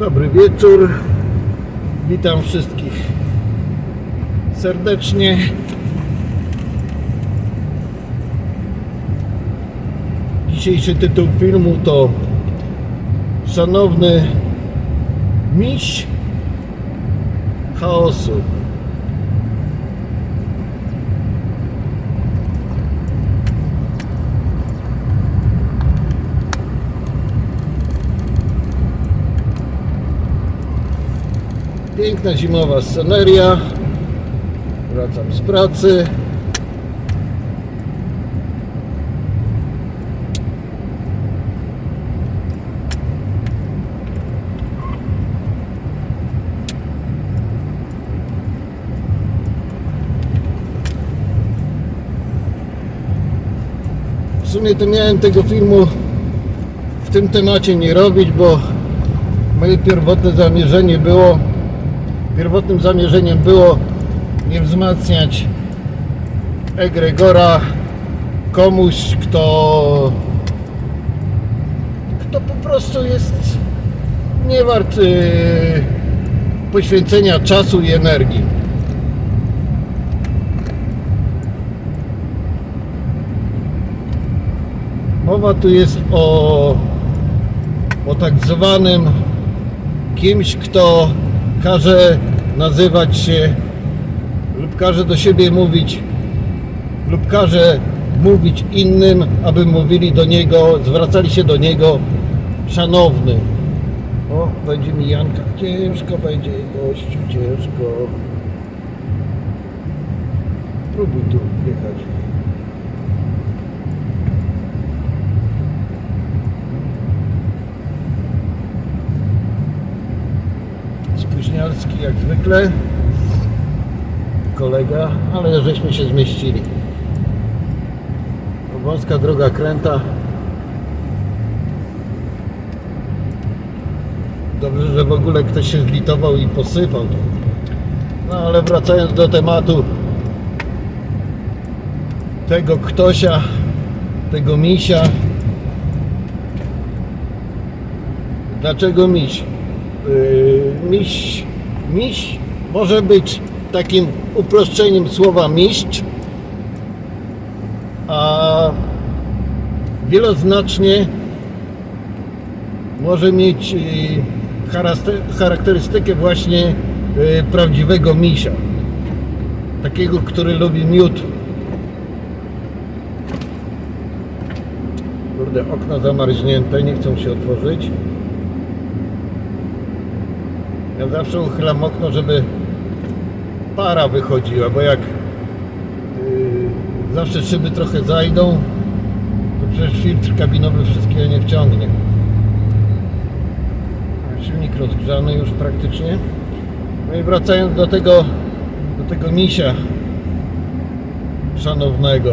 Dobry wieczór. Witam wszystkich serdecznie. Dzisiejszy tytuł filmu to Szanowny Miś Chaosu. Piękna zimowa sceneria. Wracam z pracy. W sumie to miałem tego filmu w tym temacie nie robić, bo moje pierwotne zamierzenie było pierwotnym zamierzeniem było nie wzmacniać egregora komuś, kto kto po prostu jest nie wart yy, poświęcenia czasu i energii. Mowa tu jest o, o tak zwanym kimś, kto każe nazywać się lub każe do siebie mówić lub każe mówić innym, aby mówili do niego, zwracali się do niego szanowny. O, będzie mi Janka. Ciężko będzie, gościu, ciężko. Próbuj tu jechać. Jak zwykle. Kolega, ale żeśmy się zmieścili. Wąska droga kręta. Dobrze, że w ogóle ktoś się zlitował i posypał. No ale wracając do tematu tego ktośa, tego misia. Dlaczego miś? Yy, miś, miś może być takim uproszczeniem słowa mistrz, a wieloznacznie może mieć charaste- charakterystykę właśnie yy, prawdziwego misia. Takiego, który lubi miód. Kurde, okna zamarznięte, nie chcą się otworzyć. Ja zawsze uchylam okno, żeby para wychodziła, bo jak yy, zawsze szyby trochę zajdą, to przecież filtr kabinowy wszystkiego nie wciągnie. Silnik rozgrzany już praktycznie. No i wracając do tego, do tego misia szanownego.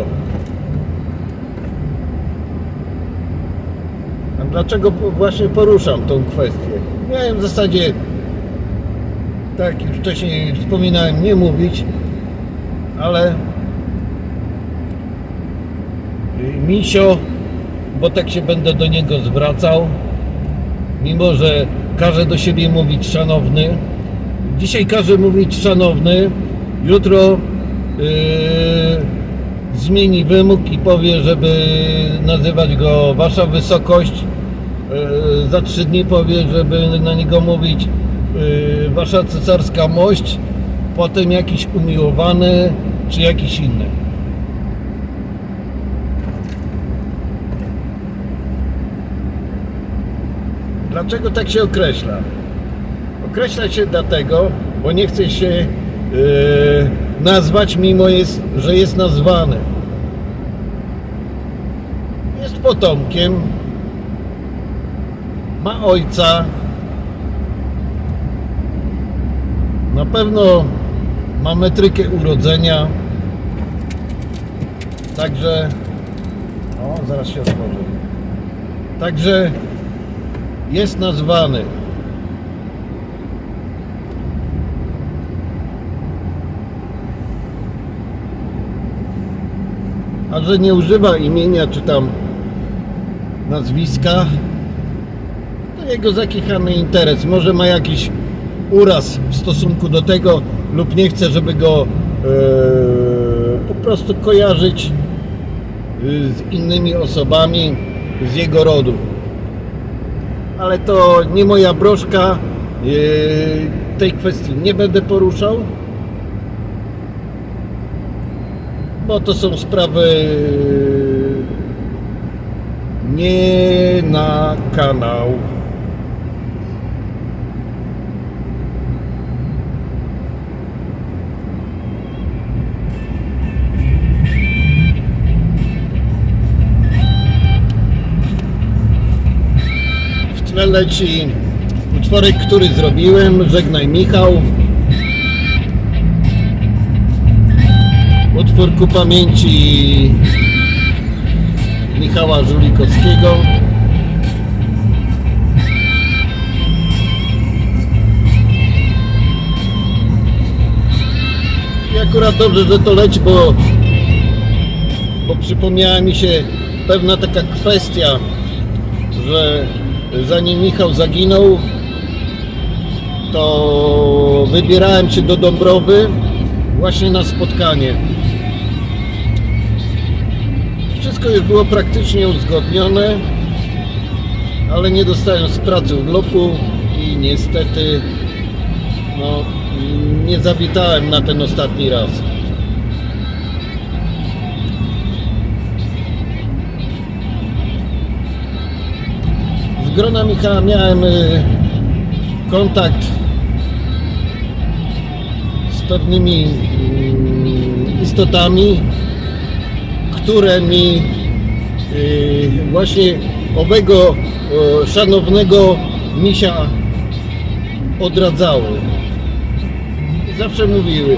A dlaczego właśnie poruszam tą kwestię? Miałem w zasadzie tak już wcześniej wspominałem, nie mówić, ale Misio, bo tak się będę do niego zwracał, mimo że każe do siebie mówić szanowny. Dzisiaj każe mówić szanowny, jutro yy, zmieni wymóg i powie, żeby nazywać go wasza wysokość. Yy, za trzy dni powie, żeby na niego mówić wasza cesarska mość, potem jakiś umiłowany, czy jakiś inny. Dlaczego tak się określa? Określa się dlatego, bo nie chce się yy, nazwać, mimo jest, że jest nazwany. Jest potomkiem, ma ojca, na pewno ma metrykę urodzenia, także o, zaraz się otworzy. Także jest nazwany. A że nie używa imienia czy tam nazwiska, to jego zakichany interes. Może ma jakiś uraz w stosunku do tego lub nie chce, żeby go e, po prostu kojarzyć y, z innymi osobami z jego rodu. Ale to nie moja broszka. y, Tej kwestii nie będę poruszał. Bo to są sprawy nie na kanał. Tle leci utworek, który zrobiłem. Żegnaj Michał. Utwór ku pamięci Michała Żulikowskiego. I akurat dobrze, że to leci, bo, bo przypomniała mi się pewna taka kwestia, że zanim Michał zaginął, to wybierałem się do Dąbrowy właśnie na spotkanie. Wszystko już było praktycznie uzgodnione, ale nie dostałem z pracy urlopu i niestety no, nie zawitałem na ten ostatni raz. Grona Michała miałem y, kontakt z pewnymi mm, istotami, które mi y, właśnie owego szanownego misia odradzały. Zawsze mówiły,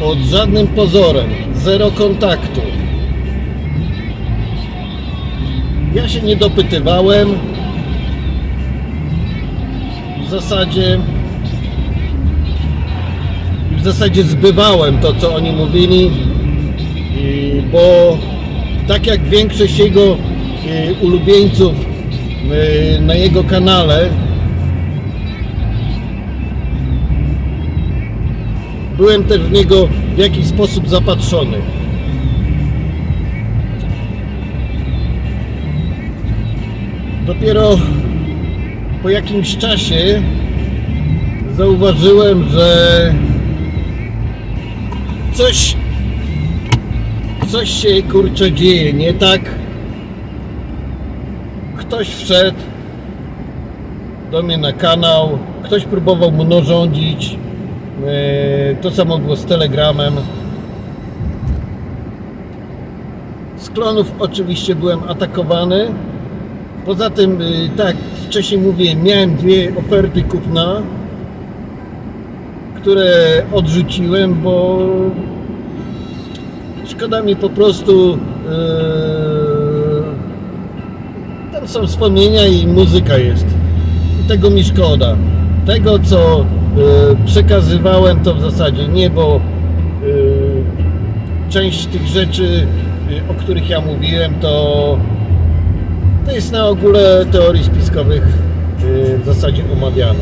pod żadnym pozorem, zero kontaktu. Ja się nie dopytywałem. W zasadzie w zasadzie zbywałem to, co oni mówili, bo tak jak większość jego y, ulubieńców y, na jego kanale, byłem też w niego w jakiś sposób zapatrzony. Dopiero po jakimś czasie zauważyłem, że coś coś się kurczę dzieje, nie tak? Ktoś wszedł do mnie na kanał, ktoś próbował mną rządzić. E, To samo było z Telegramem. Z klonów oczywiście byłem atakowany. Poza tym, y, tak wcześniej mówiłem, miałem dwie oferty kupna, które odrzuciłem, bo szkoda mi po prostu. Yy, tam są wspomnienia i muzyka jest. I tego mi szkoda. Tego, co yy, przekazywałem, to w zasadzie nie, bo yy, część tych rzeczy, o których ja mówiłem, to, to jest na ogóle teorii spiskowych yy, w zasadzie omawiane.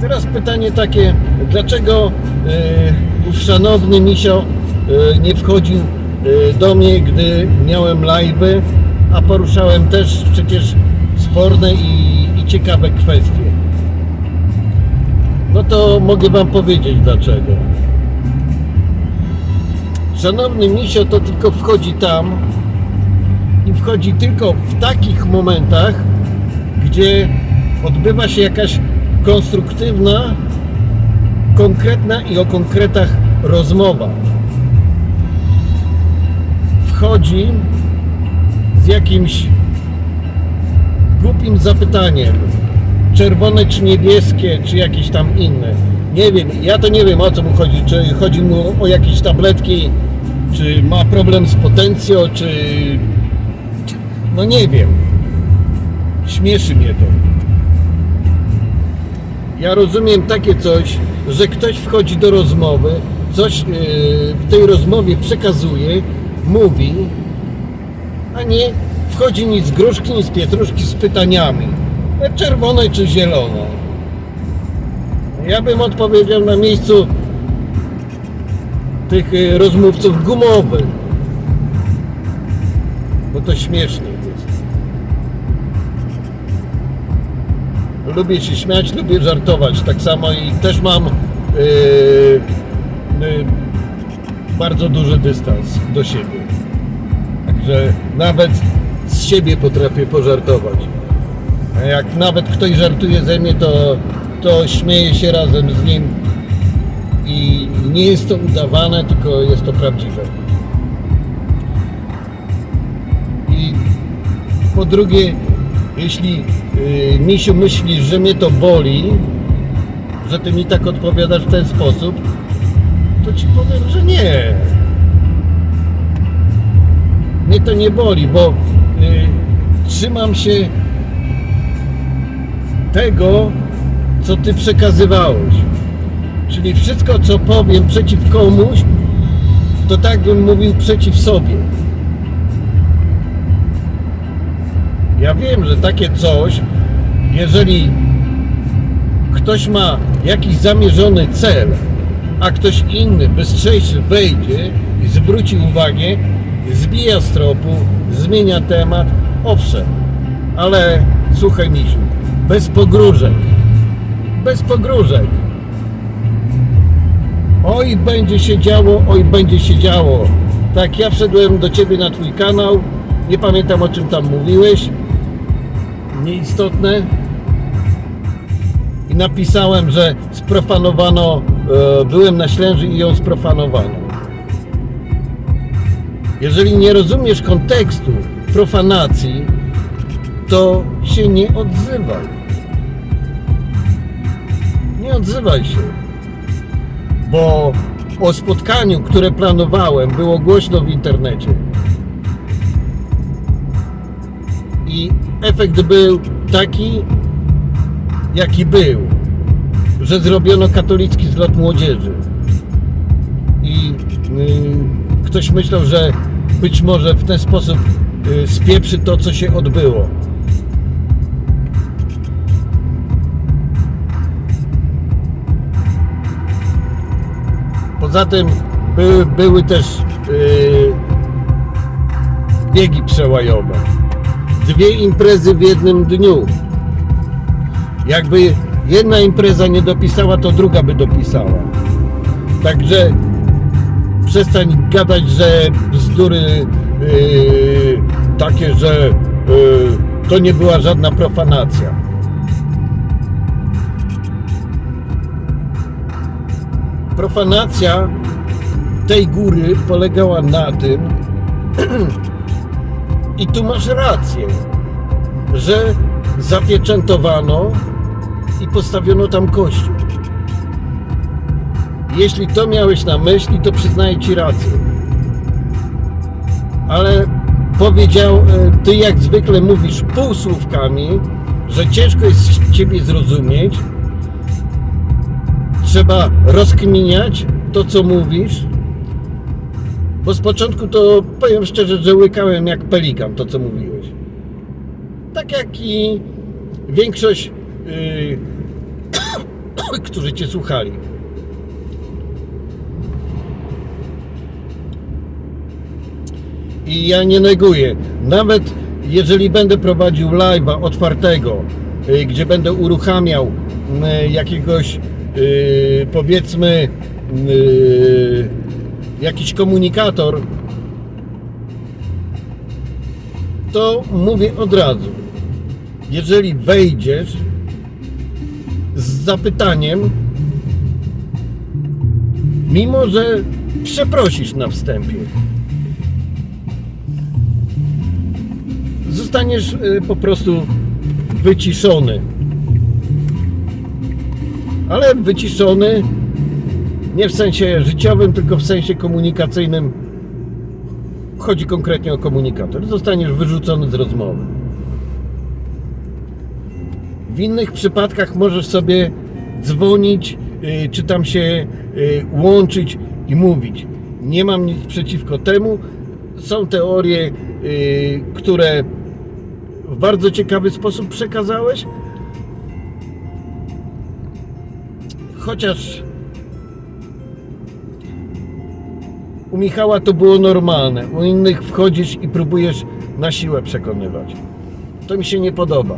Teraz pytanie takie, dlaczego yy, ów szanowny misio yy, nie wchodził yy, do mnie, gdy miałem live'y, a poruszałem też przecież sporne i, i ciekawe kwestie. No to mogę Wam powiedzieć dlaczego. Szanowny misio to tylko wchodzi tam i wchodzi tylko w takich momentach, gdzie odbywa się jakaś konstruktywna, konkretna i o konkretach rozmowa. Wchodzi z jakimś głupim zapytaniem, czerwone czy niebieskie, czy jakieś tam inne. Nie wiem, ja to nie wiem o co mu chodzi, czy chodzi mu o jakieś tabletki, czy ma problem z potencją, czy... No nie wiem. Śmieszy mnie to. Ja rozumiem takie coś, że ktoś wchodzi do rozmowy, coś yy, w tej rozmowie przekazuje, mówi, a nie wchodzi nic z gruszki, nic z pietruszki z pytaniami. Czerwone czy zielone? Ja bym odpowiedział na miejscu tych y, rozmówców gumowych. Bo to śmiesznie jest. Lubię się śmiać, lubię żartować. Tak samo i też mam yy, yy, bardzo duży dystans do siebie. Także nawet z siebie potrafię pożartować. Jak nawet ktoś żartuje ze mnie, to, to śmieję się razem z nim i nie jest to udawane, tylko jest to prawdziwe. I po drugie, jeśli yy, Misiu myślisz, że mnie to boli, że ty mi tak odpowiadasz w ten sposób, to ci powiem, że nie. Mnie to nie boli, bo yy, trzymam się tego, co ty przekazywałeś. Czyli wszystko, co powiem przeciw komuś, to tak bym mówił przeciw sobie. Ja wiem, że takie coś, jeżeli ktoś ma jakiś zamierzony cel, a ktoś inny, bystrzejszy wejdzie i zwróci uwagę, zbija z tropu, zmienia temat, owszem, ale słuchaj Misiu, bez pogróżek, bez pogróżek. Oj, będzie się działo, oj, będzie się działo. Tak, ja wszedłem do ciebie na twój kanał. Nie pamiętam o czym tam mówiłeś. Nieistotne. I napisałem, że sprofanowano, e, byłem na Ślęży i ją sprofanowano. Jeżeli nie rozumiesz kontekstu profanacji, to się nie odzywaj. Nie odzywaj się bo o spotkaniu, które planowałem, było głośno w internecie. I efekt był taki, jaki był, że zrobiono katolicki zlot młodzieży. I y, ktoś myślał, że być może w ten sposób y, spieprzy to, co się odbyło. Poza tym były, były też yy, biegi przełajowe. Dwie imprezy w jednym dniu. Jakby jedna impreza nie dopisała, to druga by dopisała. Także przestań gadać, że bzdury yy, takie, że yy, to nie była żadna profanacja. Profanacja tej góry polegała na tym, i tu masz rację, że zapieczętowano i postawiono tam kościół. Jeśli to miałeś na myśli, to przyznaję Ci rację. Ale powiedział, e, Ty jak zwykle mówisz półsłówkami, że ciężko jest Ciebie zrozumieć, trzeba rozkminiać to, co mówisz. Bo z początku to powiem szczerze, że łykałem jak pelikan to, co mówiłeś. Tak jak i większość, yy, którzy cię słuchali. I ja nie neguję. Nawet jeżeli będę prowadził live'a otwartego, yy, gdzie będę uruchamiał yy, jakiegoś yy, powiedzmy yy, jakiś komunikator, to mówię od razu. Jeżeli wejdziesz z zapytaniem, mimo że przeprosisz na wstępie, zostaniesz yy, po prostu wyciszony ale wyciszony nie w sensie życiowym, tylko w sensie komunikacyjnym. Chodzi konkretnie o komunikator. Zostaniesz wyrzucony z rozmowy. W innych przypadkach możesz sobie dzwonić, yy, czy tam się yy, łączyć i mówić. Nie mam nic przeciwko temu. Są teorie, yy, które w bardzo ciekawy sposób przekazałeś. Chociaż u Michała to było normalne, u innych wchodzisz i próbujesz na siłę przekonywać. To mi się nie podoba.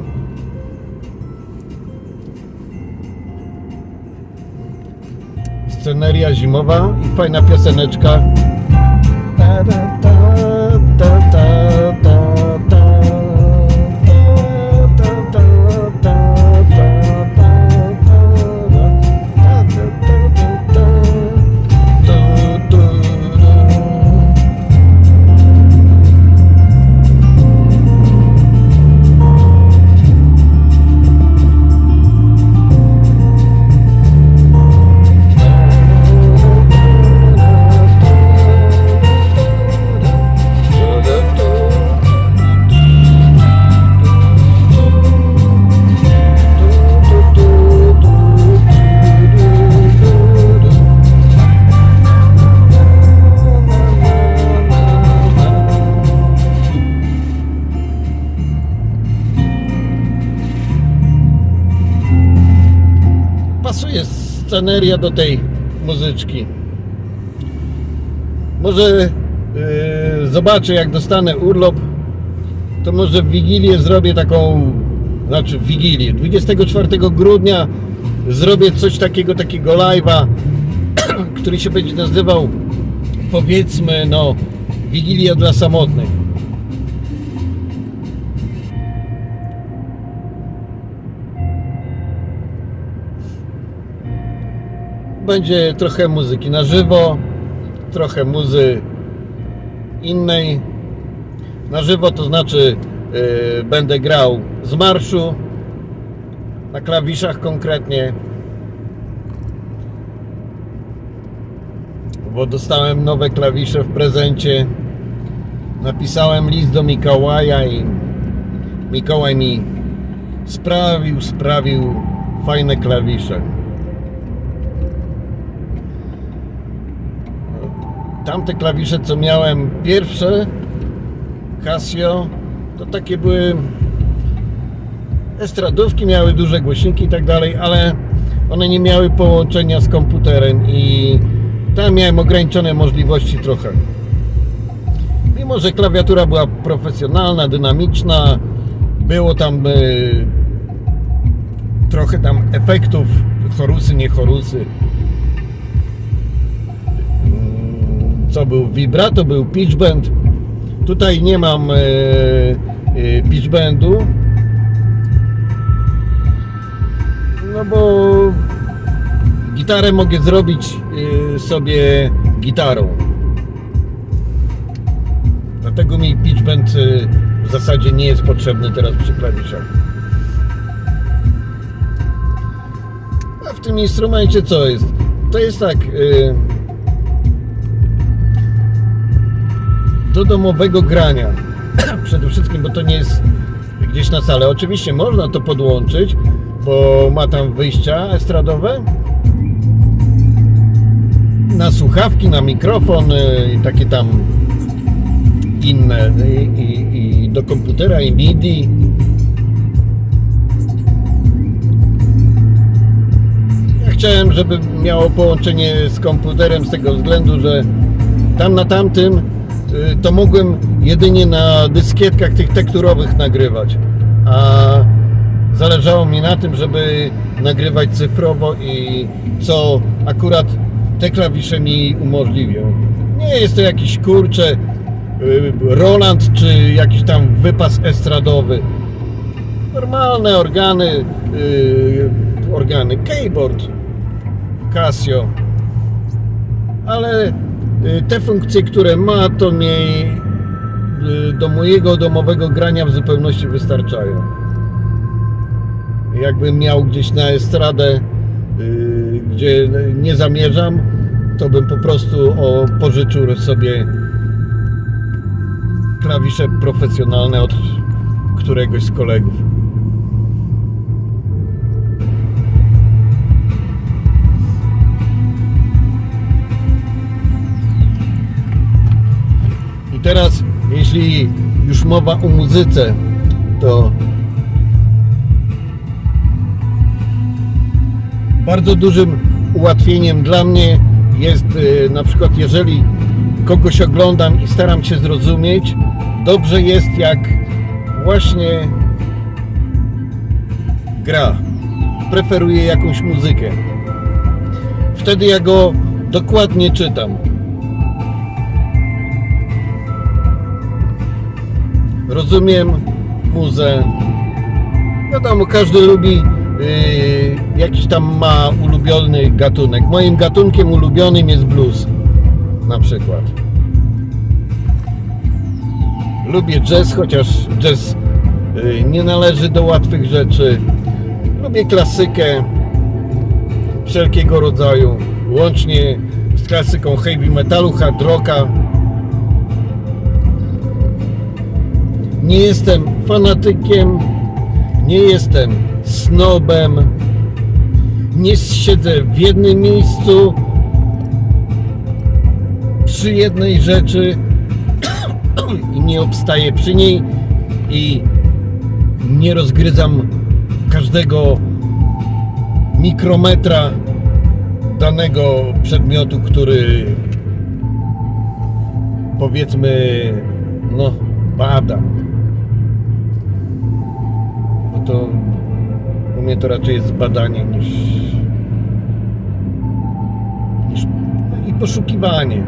Sceneria zimowa i fajna pioseneczka. Ta, ta, sceneria do tej muzyczki. Może yy, zobaczę, jak dostanę urlop, to może w Wigilię zrobię taką, znaczy w Wigilię, 24 grudnia zrobię coś takiego, takiego live'a, który się będzie nazywał, powiedzmy, no, Wigilia dla samotnych. Będzie trochę muzyki na żywo, trochę muzy innej. Na żywo to znaczy yy, będę grał z marszu, na klawiszach konkretnie. Bo dostałem nowe klawisze w prezencie. Napisałem list do Mikołaja i Mikołaj mi sprawił, sprawił fajne klawisze. Tamte klawisze, co miałem pierwsze, Casio, to takie były estradówki, miały duże głośniki i tak dalej, ale one nie miały połączenia z komputerem i tam miałem ograniczone możliwości trochę. Mimo, że klawiatura była profesjonalna, dynamiczna, było tam e, trochę tam efektów, chorusy, nie chorusy. Co był vibrato, był pitch bend. Tutaj nie mam e, pitch bendu. No bo gitarę mogę zrobić e, sobie gitarą. Dlatego mi pitch bend w zasadzie nie jest potrzebny teraz przy klawiszach. A w tym instrumencie co jest? To jest tak. Do domowego grania. Przede wszystkim, bo to nie jest gdzieś na salę. Oczywiście można to podłączyć, bo ma tam wyjścia estradowe. Na słuchawki, na mikrofon y, i takie tam inne. I, i, I do komputera i MIDI. Chciałem, żeby miało połączenie z komputerem z tego względu, że tam na tamtym y, to mogłem jedynie na dyskietkach tych tekturowych nagrywać. A zależało mi na tym, żeby nagrywać cyfrowo i co akurat te klawisze mi umożliwią. Nie jest to jakiś kurcze y, Roland czy jakiś tam wypas estradowy. Normalne organy, y, organy keyboard Casio. Ale y, te funkcje, które ma, to mi y, do mojego domowego grania w zupełności wystarczają. Jakbym miał gdzieś na estradę, y, gdzie nie zamierzam, to bym po prostu o, pożyczył sobie klawisze profesjonalne od któregoś z kolegów. I teraz, jeśli już mowa o muzyce, to bardzo dużym ułatwieniem dla mnie jest y, na przykład jeżeli kogoś oglądam i staram się zrozumieć, dobrze jest jak właśnie gra. Preferuję jakąś muzykę. Wtedy ja go dokładnie czytam. Rozumiem muzę. Wiadomo, każdy lubi yy, jakiś tam ma ulubiony gatunek. Moim gatunkiem ulubionym jest blues na przykład. Lubię jazz, chociaż jazz yy, nie należy do łatwych rzeczy. Lubię klasykę wszelkiego rodzaju, łącznie z klasyką heavy metalu, hard rocka. Nie jestem fanatykiem, nie jestem snobem, nie siedzę w jednym miejscu przy jednej rzeczy i nie obstaję przy niej i nie rozgryzam każdego mikrometra danego przedmiotu, który powiedzmy no badam. To u mnie to raczej jest badanie niż, niż i poszukiwanie.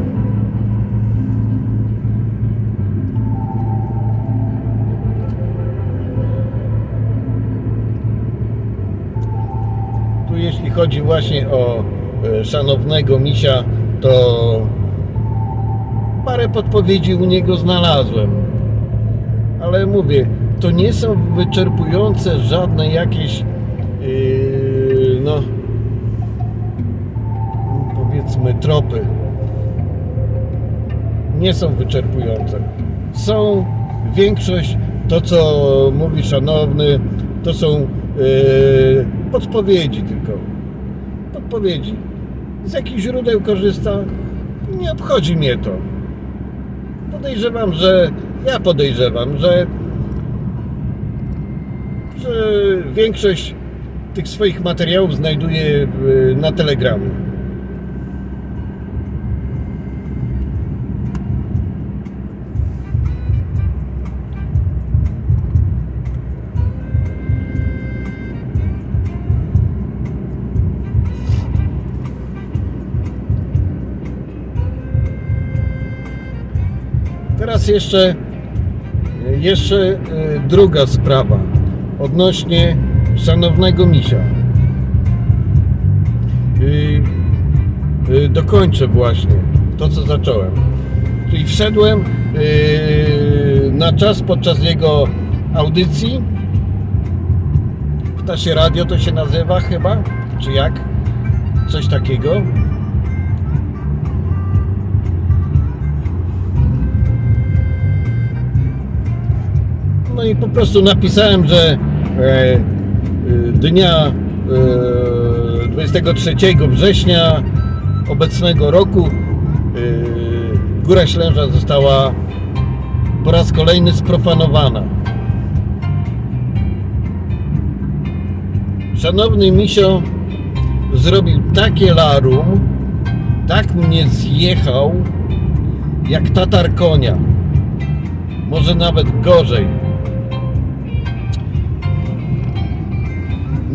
Tu jeśli chodzi właśnie o e, szanownego misia, to parę podpowiedzi u niego znalazłem. Ale mówię, to nie są wyczerpujące żadne jakieś yy, no powiedzmy tropy. Nie są wyczerpujące. Są większość to co mówi szanowny, to są yy, podpowiedzi tylko. Podpowiedzi. Z jakich źródeł korzysta? Nie obchodzi mnie to. Podejrzewam, że ja podejrzewam, że, większość tych swoich materiałów znajduje y, na Telegramie. Teraz jeszcze, jeszcze y, druga sprawa odnośnie szanownego misia. Y, y, Dokończę właśnie to, co zacząłem. Czyli wszedłem y, na czas podczas jego audycji. Ptasie Radio to się nazywa chyba, czy jak? Coś takiego. No i po prostu napisałem, że dnia e, 23 września obecnego roku e, Góra Ślęża została po raz kolejny sprofanowana. Szanowny misio zrobił takie larum, tak mnie zjechał, jak tatar konia. Może nawet gorzej.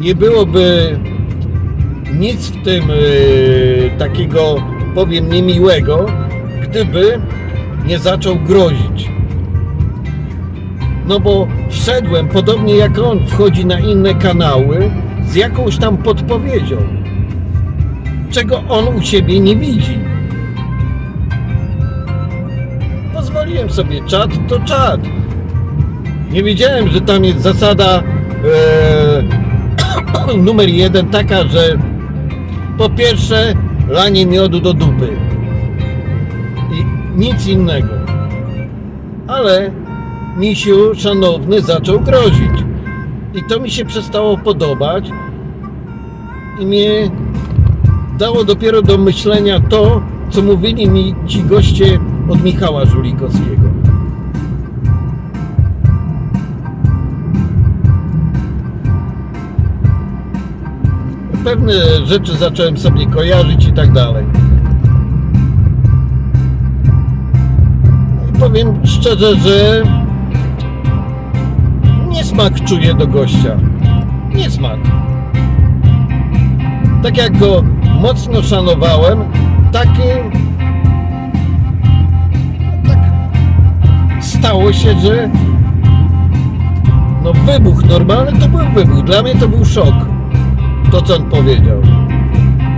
Nie byłoby nic w tym y, takiego, powiem, niemiłego, gdyby nie zaczął grozić. No bo wszedłem, podobnie jak on wchodzi na inne kanały, z jakąś tam podpowiedzią, czego on u siebie nie widzi. Pozwoliłem sobie, czat to czat. Nie wiedziałem, że tam jest zasada numer jeden taka, że po pierwsze lanie miodu do dupy i nic innego. Ale misiu szanowny zaczął grozić i to mi się przestało podobać i mnie dało dopiero do myślenia to, co mówili mi ci goście od Michała Żulikowskiego. Pewne rzeczy zacząłem sobie kojarzyć i tak dalej. I powiem szczerze, że niesmak czuję do gościa. Niesmak. Tak jak go mocno szanowałem, takie tak stało się, że no wybuch normalny to był wybuch. Dla mnie to był szok. To co on powiedział.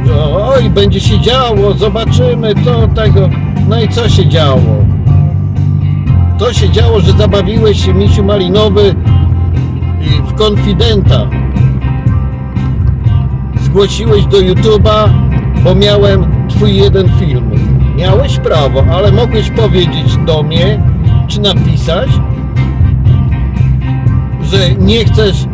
Że oj, będzie się działo, zobaczymy to, tego. No i co się działo? To się działo, że zabawiłeś się misiu malinowy w konfidenta. Zgłosiłeś do YouTube'a, bo miałem twój jeden film. Miałeś prawo, ale mogłeś powiedzieć do mnie, czy napisać, że nie chcesz